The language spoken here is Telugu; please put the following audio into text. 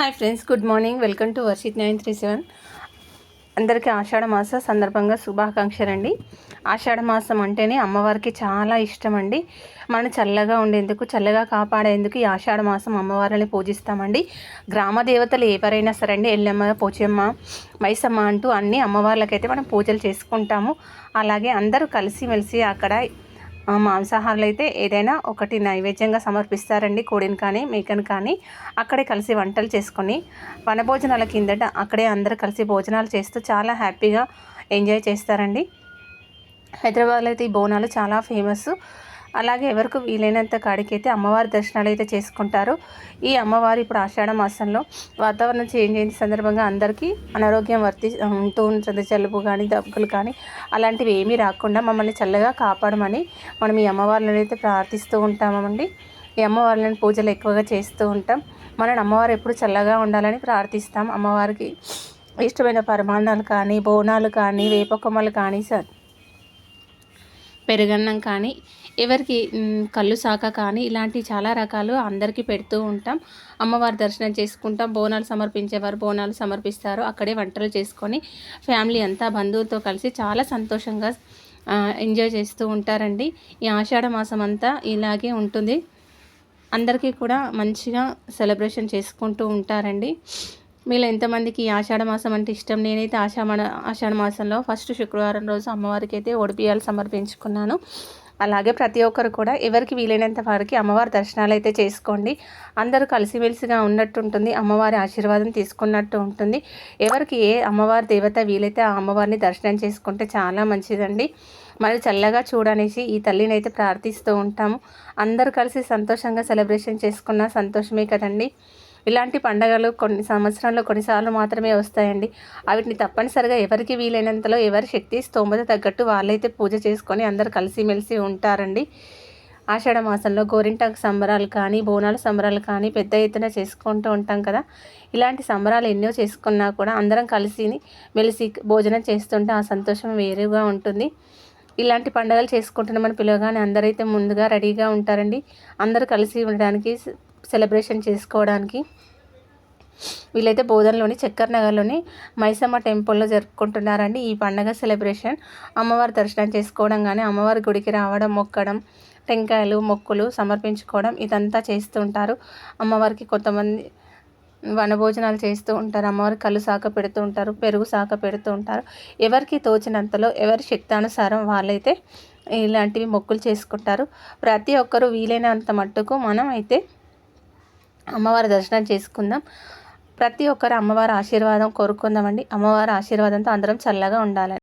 Hi friends good morning. Welcome to Varshith nine three seven. అందరికీ ఆషాఢ మాస సందర్భంగా శుభాకాంక్షలు అండి ఆషాఢ మాసం అంటేనే అమ్మవారికి చాలా ఇష్టం అండి మనం చల్లగా ఉండేందుకు చల్లగా కాపాడేందుకు ఈ ఆషాఢ మాసం అమ్మవారిని పూజిస్తామండి. గ్రామ దేవతలు ఎవరైనా సరే అండి ఎల్లమ్మ పోచమ్మ మైసమ్మ అంటూ అన్ని అమ్మవార్లకైతే మనం పూజలు చేసుకుంటాము. అలాగే అందరూ కలిసిమెలిసి అక్కడ మాంసాహారాలు అయితే ఏదైనా ఒకటి నైవేద్యంగా సమర్పిస్తారండి కోడిని కానీ మేకను కానీ. అక్కడే కలిసి వంటలు చేసుకొని వనభోజనాల కిందట అక్కడే అందరూ కలిసి భోజనాలు చేస్తూ చాలా హ్యాపీగా ఎంజాయ్ చేస్తారండి. హైదరాబాద్లో అయితే ఈ బోనాలు చాలా ఫేమస్ అలాగే ఎవరికి వీలైనంత కాడికైతే అమ్మవారి దర్శనాలు అయితే చేసుకుంటారు. ఈ అమ్మవారు ఇప్పుడు ఆషాఢ మాసంలో వాతావరణం చేంజ్ అయిన సందర్భంగా అందరికీ అనారోగ్యం వర్తి ఉంటూ ఉంటుంది జలుబు కానీ దగ్గులు కానీ అలాంటివి ఏమీ రాకుండా మమ్మల్ని చల్లగా కాపాడమని మనం ఈ అమ్మవారిని అయితే ప్రార్థిస్తూ ఉంటామండి. ఈ అమ్మవారిని పూజలు ఎక్కువగా చేస్తూ ఉంటాం. మనం అమ్మవారు ఎప్పుడు చల్లగా ఉండాలని ప్రార్థిస్తాం. అమ్మవారికి ఇష్టమైన పరిమాణాలు కానీ బోనాలు కానీ వేపకొమ్మలు కానీ పెరుగన్నం కానీ ఎవరికి కళ్ళు శాఖ కానీ ఇలాంటి చాలా రకాలు అందరికీ పెడుతూ ఉంటాం. అమ్మవారి దర్శనం చేసుకుంటాం. బోనాలు సమర్పించేవారు బోనాలు సమర్పిస్తారు. అక్కడే వంటలు చేసుకొని ఫ్యామిలీ అంతా బంధువులతో కలిసి చాలా సంతోషంగా ఎంజాయ్ చేస్తూ ఉంటారండి. ఈ ఆషాఢ మాసం అంతా ఇలాగే ఉంటుంది. అందరికీ కూడా మంచిగా సెలబ్రేషన్ చేసుకుంటూ ఉంటారండి. మీలో ఎంతమందికి ఆషాఢ మాసం అంటే ఇష్టం? నేనైతే ఆషాఢ ఆషాఢ మాసంలో ఫస్ట్ శుక్రవారం రోజు అమ్మవారికి అయితే ఒడిపియాలు సమర్పించుకున్నాను. అలాగే ప్రతి ఒక్కరు కూడా ఎవరికి వీలైనంత వారికి అమ్మవారి దర్శనాలు అయితే చేసుకోండి. అందరూ కలిసిమెలిసిగా ఉన్నట్టు ఉంటుంది అమ్మవారి ఆశీర్వాదం తీసుకున్నట్టు ఉంటుంది. ఎవరికి ఏ అమ్మవారి దేవత వీలైతే ఆ అమ్మవారిని దర్శనం చేసుకుంటే చాలా మంచిదండి. మరి చల్లగా చూడనేసి ఈ తల్లిని అయితే ప్రార్థిస్తూ ఉంటాము. అందరూ కలిసి సంతోషంగా సెలబ్రేషన్ చేసుకున్న సంతోషమే కదండి. ఇలాంటి పండగలు కొన్ని సంవత్సరాల్లో కొన్నిసార్లు మాత్రమే వస్తాయండి. వాటిని తప్పనిసరిగా ఎవరికి వీలైనంతలో ఎవరి శక్తి స్తోమత తగ్గట్టు వాళ్ళైతే పూజ చేసుకొని అందరు కలిసిమెలిసి ఉంటారండి. ఆషాఢ మాసంలో గోరింటాకు సంబరాలు కానీ బోనాల సంబరాలు కానీ పెద్ద ఎత్తున చేసుకుంటూ ఉంటాం కదా. ఇలాంటి సంబరాలు ఎన్నో చేసుకున్నా కూడా అందరం కలిసి మెలిసి భోజనం చేస్తుంటే ఆ సంతోషం వేరుగా ఉంటుంది. ఇలాంటి పండుగలు చేసుకుంటున్నామని పిలవగానే అందరైతే ముందుగా రెడీగా ఉంటారండి. అందరూ కలిసి ఉండడానికి సెలబ్రేషన్ చేసుకోవడానికి. వీళ్ళైతే బోధనలోని చక్కర్ నగర్లోని మైసమ్మ టెంపుల్లో జరుపుకుంటున్నారండి ఈ పండగ సెలబ్రేషన్ అమ్మవారి దర్శనం చేసుకోవడం కానీ అమ్మవారి గుడికి రావడం మొక్కడం టెంకాయలు మొక్కులు సమర్పించుకోవడం ఇదంతా చేస్తుంటారు అమ్మవారికి కొంతమంది వనభోజనాలు చేస్తూ ఉంటారు. అమ్మవారి కళ్ళు శాఖ పెడుతూ ఉంటారు పెరుగు శాఖ పెడుతూ ఉంటారు. ఎవరికి తోచినంతలో ఎవరి శక్తానుసారం వాళ్ళైతే ఇలాంటివి మొక్కులు చేసుకుంటారు. ప్రతి ఒక్కరూ వీలైనంత మట్టుకు మనం అయితే అమ్మవారి దర్శనం చేసుకుందాం. ప్రతి ఒక్కరు అమ్మవారి ఆశీర్వాదం కోరుకుందామండి. అమ్మవారి ఆశీర్వాదంతో అందరం చల్లగా ఉండాలని.